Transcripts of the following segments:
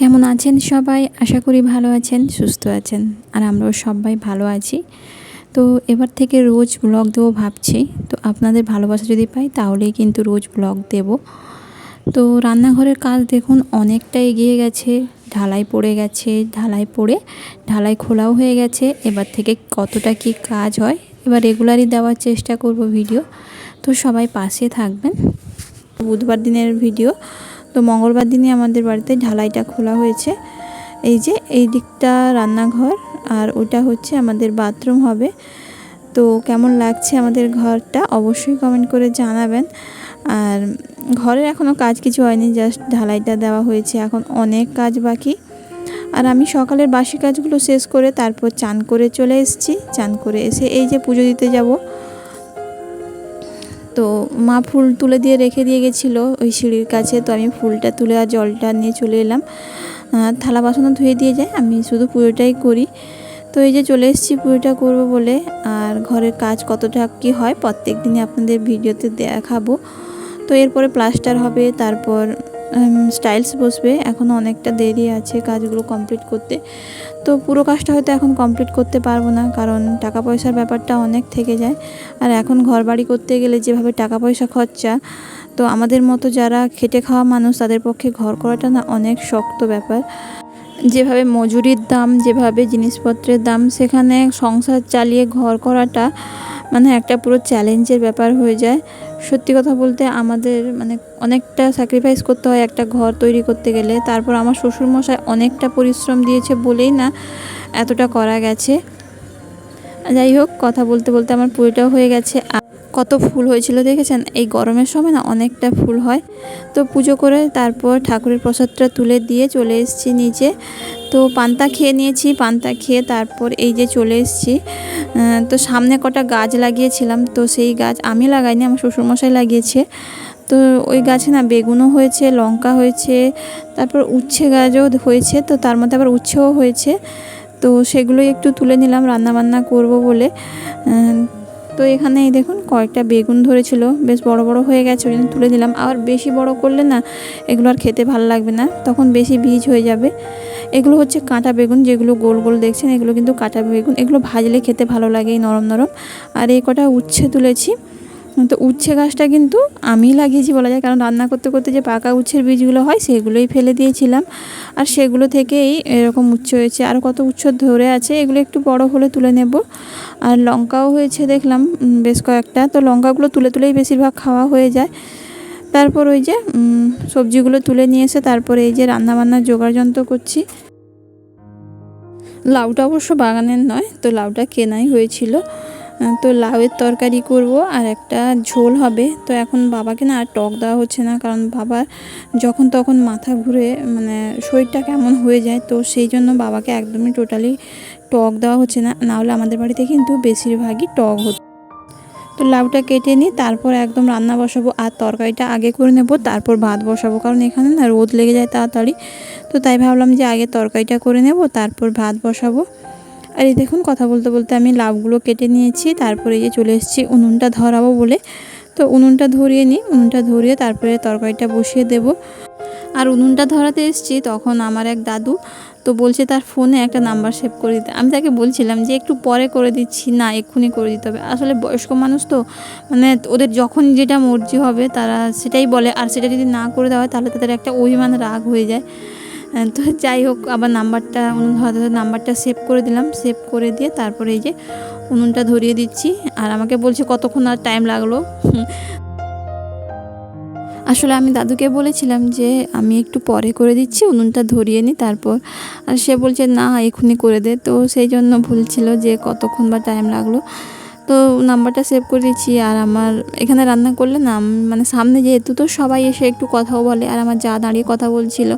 কেমন আছেন সবাই? আশা করি ভালো আছেন, সুস্থ আছেন, আর আমরাও সবাই ভালো আছি। তো এবার থেকে রোজ ব্লগ দেবো ভাবছি। তো আপনাদের ভালোবাসা যদি পাই, তাহলেই কিন্তু রোজ ব্লগ দেব। তো রান্নাঘরের কাজ দেখুন, অনেকটা এগিয়ে গেছে, ঢালাই পড়ে গেছে, ঢালাই পড়ে, ঢালাই খোলাও হয়ে গেছে। এবার থেকে কতটা কি কাজ হয়, এবার রেগুলারই দেওয়ার চেষ্টা করব ভিডিও। তো সবাই পাশে থাকবেন। বুধবার দিনের ভিডিও। তো মঙ্গলবার দিনই আমাদের বাড়িতে ঢালাইটা খোলা হয়েছে। এই যে, এই দিকটা রান্নাঘর আর ওটা হচ্ছে আমাদের বাথরুম হবে। তো কেমন লাগছে আমাদের ঘরটা অবশ্যই কমেন্ট করে জানাবেন। আর ঘরের এখনও কাজ কিছু হয়নি, জাস্ট ঢালাইটা দেওয়া হয়েছে। এখন অনেক কাজ বাকি। আর আমি সকালের বাসি কাজগুলো শেষ করে তারপর চান করে চলে এসেছি। চান করে এসে এই যে পুজো দিতে যাব। তো মা ফুল তুলে দিয়ে রেখে দিয়ে গেছিল ওই সিঁড়ির কাছে, তো আমি ফুলটা তুলে আর জলটা নিয়ে চলে এলাম। থালা বাসনও ধুয়ে দিয়ে যায়, আমি শুধু পুজোটাই করি। তো এই যে চলে এসেছি পুজোটা করব বলে, আর ঘরের কাজ কতটা কী হয় প্রত্যেক দিনই আপনাদের ভিডিওতে দেখাবো। তো এরপরে প্লাস্টার হবে, তারপর স্টাইলস বসবে। এখনও অনেকটা দেরি আছে কাজগুলো কমপ্লিট করতে। তো পুরো কাজটা হয়তো এখন কমপ্লিট করতে পারব না, কারণ টাকা পয়সার ব্যাপারটা অনেক থেকে যায়। আর এখন ঘর বাড়ি করতে গেলে যেভাবে টাকা পয়সা খরচা, তো আমাদের মতো যারা খেটে খাওয়া মানুষ, তাদের পক্ষে ঘর করাটা না অনেক শক্ত ব্যাপার। যেভাবে মজুরির দাম, যেভাবে জিনিসপত্রের দাম, সেখানে সংসার চালিয়ে ঘর করাটা মানে একটা পুরো চ্যালেঞ্জের ব্যাপার হয়ে যায়। সত্যি কথা বলতে আমাদের মানে অনেকটা স্যাক্রিফাইস করতে হয় একটা ঘর তৈরি করতে গেলে। তারপর আমার শ্বশুরমশাই অনেকটা পরিশ্রম দিয়েছে বলেই না এতটা করা গেছে। যাই হোক, কথা বলতে বলতে আমার পুরোটাও হয়ে গেছে। কত ফুল হয়েছিল দেখেছেন? এই গরমের সময় না অনেকটা ফুল হয়। তো পুজো করে তারপর ঠাকুরের প্রসাদটা তুলে দিয়ে চলে এসেছি নিচে। তো পান্তা খেয়ে নিয়েছি, পান্তা খেয়ে তারপর এই যে চলে এসেছি। তো সামনে কটা গাছ লাগিয়েছিলাম, তো সেই গাছ আমি লাগাইনি, আমার শ্বশুরমশাই লাগিয়েছে। তো ওই গাছে না বেগুনও হয়েছে, লঙ্কা হয়েছে, তারপর উচ্ছে গাছও হয়েছে, তো তার মধ্যে আবার উচ্ছেও হয়েছে। তো সেগুলোই একটু তুলে নিলাম রান্না বান্না করব বলে। তো এখানে এই দেখুন কয়েকটা বেগুন ধরেছিল, বেশ বড় বড় হয়ে গেছে, ওই জন্য তুলে দিলাম আবার বেশি বড় করলে না এগুলো আর খেতে ভালো লাগবে না, তখন বেশি বীজ হয়ে যাবে। এগুলো হচ্ছে কাঁটা বেগুন, যেগুলো গোল গোল দেখছেন, এগুলো কিন্তু কাঁটা বেগুন। এগুলো ভাজলে খেতে ভালো লাগে নরম নরম। আর এই কটা উচ্ছে তুলেছি। তো উচ্ছে গাছটা কিন্তু আমি লাগিয়েছি বলা যায়, কারণ রান্না করতে করতে যে পাকা উচ্ছের বীজগুলো হয়, সেগুলোই ফেলে দিয়েছিলাম। আর সেগুলো থেকেই এরকম উচ্চ হয়েছে। আর কত উচ্চ ধরে আছে, এগুলো একটু বড় হলে তুলে নেব। আর লঙ্কাও হয়েছে দেখলাম বেশ কয়েকটা। তো লঙ্কাগুলো তুলে তুলেই বেশিরভাগ খাওয়া হয়ে যায়। তারপর ওই যে সবজিগুলো তুলে নিয়ে এসে তারপরে এই যে রান্নাবান্নার জোগাড় যন্ত্র করছি। লাউটা অবশ্য বাগানের নয়, তো লাউটা কেনাই হয়েছিল। তো লাউয়ের তরকারি করব আর একটা ঝোল হবে। তো এখন বাবাকে না আর টক দেওয়া হচ্ছে না, কারণ বাবার যখন তখন মাথা ঘুরে মানে শরীরটা কেমন হয়ে যায়, তো সেই জন্য বাবাকে একদমই টোটালি টক দেওয়া হচ্ছে না। নাহলে আমাদের বাড়িতে কিন্তু বেশিরভাগই টক হতো। তো লাউটা কেটে নিই, তারপর একদম রান্না বসাবো আর তরকারিটা আগে করে নেব, তারপর ভাত বসাবো। কারণ এখানে না রোদ লেগে যায় তাড়াতাড়ি। তো তাই ভাবলাম যে আগে তরকারিটা করে নেব, তারপর ভাত বসাবো। আর এই দেখুন কথা বলতে বলতে আমি লাউগুলো কেটে নিয়েছি, তারপরে এই যে চলে এসেছি উনুনটা ধরাবো বলে। তো উনুনটা ধরিয়ে নিই, উনুনটা ধরিয়ে তারপরে তরকারিটা বসিয়ে দেব। আর উনুনটা ধরাতে এসেছি তখন আমার এক দাদু তো বলছে তার ফোনে একটা নাম্বার সেভ করে দিতে। আমি তাকে বলছিলাম যে একটু পরে করে দিচ্ছি, না এক্ষুনি করে দিতে হবে। আসলে বয়স্ক মানুষ তো মানে ওদের যখন যেটা মর্জি হবে তারা সেটাই বলে। আর সেটা যদি না করে দেওয়া হয় তাহলে তাদের একটা অভিমান, রাগ হয়ে যায়। তো যাই হোক, আবার নাম্বারটা, উনুন ধরাতে নাম্বারটা সেভ করে দিলাম। সেভ করে দিয়ে তারপরে এই যে উনুনটা ধরিয়ে দিচ্ছি। আর আমাকে বলছে কতক্ষণ আর টাইম লাগল? আসলে আমি দাদুকে বলেছিলাম যে, আমি একটু পরে করে দিচ্ছি, উনুনটা ধরিয়ে নিই তারপর। আর সে বলছে, না এক্ষুনি করে দে। তো সেই জন্য ভুলছিল যে, কতক্ষণ বা টাইম লাগল। তো নাম্বারটা সেভ করে দিচ্ছি আর আমার এখানে রান্না করলে না মানে সামনে যেহেতু, তো সবাই এসে একটু কথাও বলে, আর আমার যা দাঁড়িয়ে কথা বলছিল।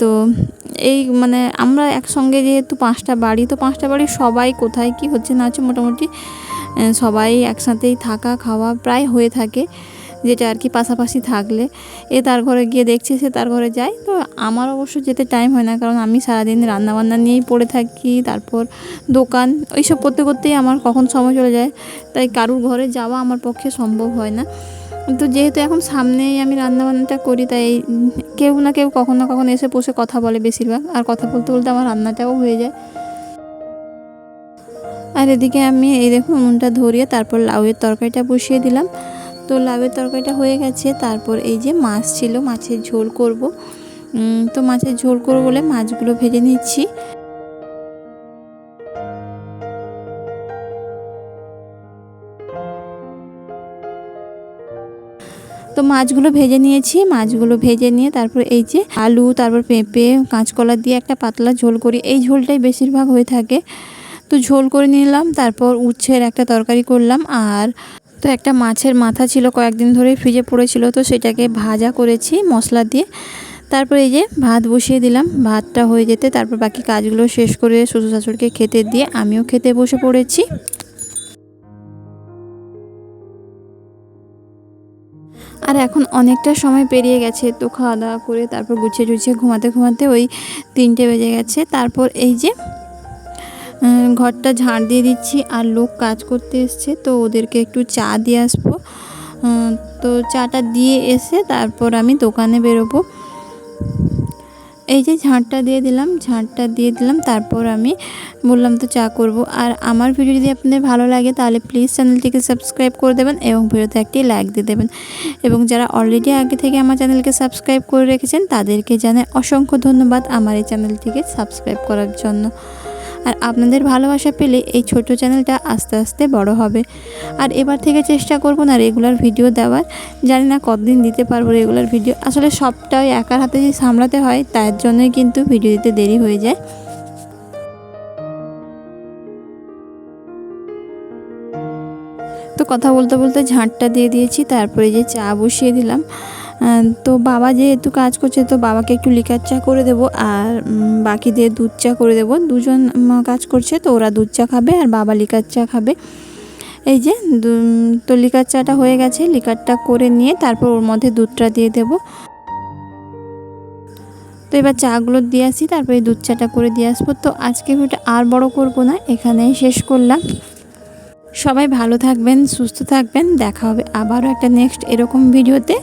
তো এই মানে আমরা একসঙ্গে যেহেতু পাঁচটা বাড়ি, তো পাঁচটা বাড়ি সবাই কোথায় কি হচ্ছে না হচ্ছে মোটামুটি সবাই একসাথেই থাকা, খাওয়া প্রায় হয়ে থাকে। যেটা আর কি পাশাপাশি থাকলে। এ তার ঘরে গিয়ে দেখছে, সে তার ঘরে যায়। তো আমার অবশ্য যেতে টাইম হয় না, কারণ আমি সারাদিন রান্নাবান্না নিয়েই পড়ে থাকি, তারপর দোকান, ওইসব করতে করতেই আমার কখন সময় চলে যায়। তাই কারুর ঘরে যাওয়া আমার পক্ষে সম্ভব হয় না। তো যেহেতু এখন সামনেই আমি রান্নাবান্নাটা করি, তাই কেউ না কেউ কখনো না কখনো এসে বসে কথা বলে বেশিরভাগ। আর কথা বলতে বলতে আমার রান্নাটাও হয়ে যায়। আর এদিকে আমি এই দেখুন উনুনটা ধরিয়ে, তারপর লাউয়ের তরকারিটা বসিয়ে দিলাম। তো লাউয়ের তরকারিটা হয়ে গেছে। তারপর এই যে মাছ ছিল, মাছের ঝোল করব। তো মাছের ঝোল করব বলে মাছগুলো ভেজে নিচ্ছি। তো মাছগুলো ভেজে নিয়েছি, মাছগুলো ভেজে নিয়ে তারপর এই যে আলু, তারপর পেঁপে, কাঁচকলা দিয়ে একটা পাতলা ঝোল করি। এই ঝোলটাই বেশিরভাগ হয়ে থাকে। তো ঝোল করে নিলাম, তারপর উচ্ছের একটা তরকারি করলাম। আর তো একটা মাছের মাথা ছিল, কয়েকদিন ধরে ফ্রিজে পড়েছিল, তো সেটাকে ভাজা করেছি মশলা দিয়ে। তারপর এই যে ভাত বসিয়ে দিলাম, ভাতটা হয়ে যেতে তারপর বাকি কাজগুলো শেষ করে শ্বশুর শাশুড়িকে খেতে দিয়ে আমিও খেতে বসে পড়েছি। আর এখন অনেকটা সময় পেরিয়ে গেছে, তো খাওয়া দাওয়া করে তারপর গুছিয়ে টুছিয়ে ঘুমাতে ঘুমাতে ওই তিনটে বেজে গেছে। তারপর এই যে ঘরটা ঝাড় দিয়ে দিচ্ছি আর লোক কাজ করতে এসছে, তো ওদেরকে একটু চা দিয়ে আসব। তো চাটা দিয়ে এসে তারপর আমি দোকানে বেরোবো। এই যে ঝাঁটটা দিয়ে দিলাম ঝাঁটটা দিয়ে দিলাম, তারপর আমি বললাম তো চা করব। আর আমার ভিডিও যদি আপনাদের ভালো লাগে তাহলে প্লিজ চ্যানেলটিকে সাবস্ক্রাইব করে দেবেন এবং ভিডিওতে একটি লাইক দিয়ে দেবেন। এবং যারা অলরেডি আগে থেকে আমার চ্যানেলকে সাবস্ক্রাইব করে রেখেছেন তাদেরকে জানাই অসংখ্য ধন্যবাদ আমার এই চ্যানেলটিকে সাবস্ক্রাইব করার জন্য। আর আপনাদের ভালোবাসা পেলে এই ছোট চ্যানেলটা আস্তে আস্তে বড় হবে। আর এবার থেকে চেষ্টা করব না রেগুলার ভিডিও দেওয়ার। জানি না কতদিন দিতে পারব রেগুলার ভিডিও আসলে সবটাই একার হাতে যে সামলাতে হয়, তার জন্যই কিন্তু ভিডিও দিতে দেরি হয়ে যায়। তো কথা বলতে বলতে ঝাঁটটা দিয়ে দিয়েছি, তারপরে যে চা বসিয়ে দিলাম। তো বাবা যেহেতু কাজ করছে তো বাবাকে একটু লিকার চা করে দেবো আর উম, বাকি দিয়ে দুধ চা করে দেবো। দুজন কাজ করছে তো ওরা দুধ চা খাবে আর বাবা লিকার চা খাবে। এই যে তো লিকার চাটা হয়ে গেছে লিকারটা করে নিয়ে তারপর ওর মধ্যে দুধটা দিয়ে দেবো। তো এবার চাগুলো দিয়ে আসি তারপরে দুধ চাটা করে দিয়ে আসব। তো আজকে ভিডিওটা আর বড় করব না এখানেই শেষ করলাম। সবাই ভালো থাকবেন সুস্থ থাকবেন দেখা হবে আবারও একটা নেক্সট এরকম ভিডিওতে।